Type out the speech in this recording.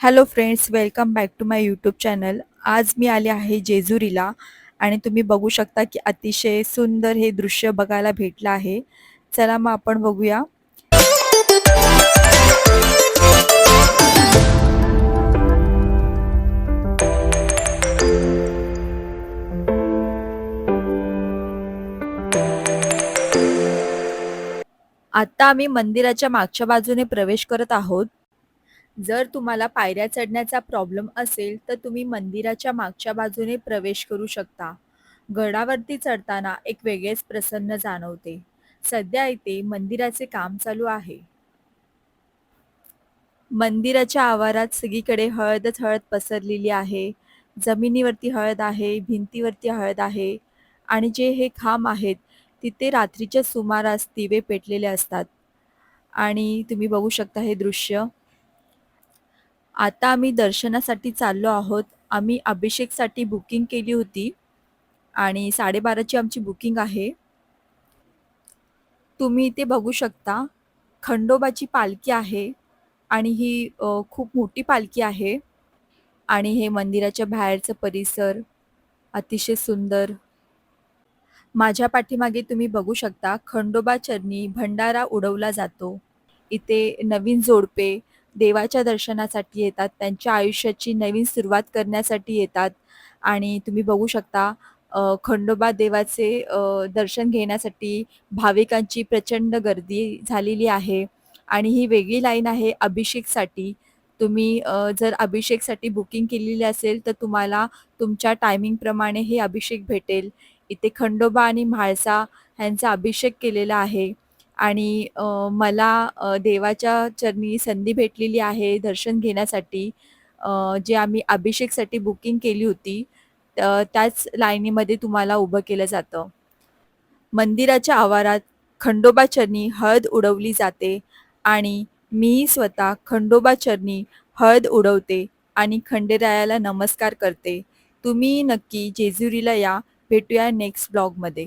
Hello friends welcome back to my YouTube channel आज मी आले आहे जेजुरीला आणि तुम्ही बघू शकता की अतिशय सुंदर हे दृश्य बघायला भेटलं आहे. चला मग आपण बघूया. आता आम्ही मंदिराच्या मागच्या बाजूने प्रवेश करत आहोत. जर तुम्हाला पायऱ्या चढण्याचा प्रॉब्लेम असेल तर तुम्ही मंदिराच्या मागच्या बाजूने प्रवेश करू शकता. गडावरती चढताना एक वेगळेच प्रसन्न जाणवते. सध्या इथे मंदिराचे काम चालू आहे. मंदिराच्या आवारात सगळीकडे हळदच हळद पसरलेली आहे. जमिनीवरती हळद आहे भिंतीवरती हळद आहे आणि जे हे खांब आहेत तिथे रात्रीच्या सुमारास दिवे पेटलेले असतात. आणि तुम्ही बघू शकता हे दृश्य. आता आम्ही दर्शनासाठी चाललो आहोत. आम्ही अभिषेकसाठी बुकिंग केली होती आणि साडेबाराची आमची बुकिंग आहे. तुम्ही इथे बघू शकता खंडोबाची पालखी आहे आणि ही खूप मोठी पालखी आहे आणि हे मंदिराच्या बाहेरचं परिसर अतिशय सुंदर. माझ्या पाठीमागे तुम्ही बघू शकता खंडोबा चरणी भंडारा उडवला जातो. इथे नवीन जोडपे देवाच्या दर्शनासाठी येतात त्यांच्या आयुष्याची नवीन सुरुवात करण्यासाठी येतात. आणि तुम्ही बघू शकता खंडोबा देवाचे दर्शन घेण्यासाठी भाविकांची प्रचंड गर्दी झालेली आहे. आणि ही वेगळी लाईन आहे अभिषेकसाठी. तुम्ही जर अभिषेकसाठी बुकिंग केलेली असेल तर तुम्हाला तुमच्या टायमिंगप्रमाणे हे अभिषेक भेटेल. इथे खंडोबा आणि म्हाळसा ह्यांचा अभिषेक केलेला आहे. आणि अ, मला अ, देवाच्या चरणी संधी भेटलेली आहे दर्शन घेण्यासाठी. अ, जे आम्ही अभिषेकसाठी बुकिंग केली होती अ, त्याच लाईनीमध्ये तुम्हाला उभं केलं जातं. मंदिराच्या आवारात खंडोबा चरणी हळद उडवली जाते आणि मी स्वतः खंडोबा चरणी हळद उडवते आणि खंडेरायाला नमस्कार करते. तुम्ही नक्की जेजुरीला या. भेटूया नेक्स्ट ब्लॉगमध्ये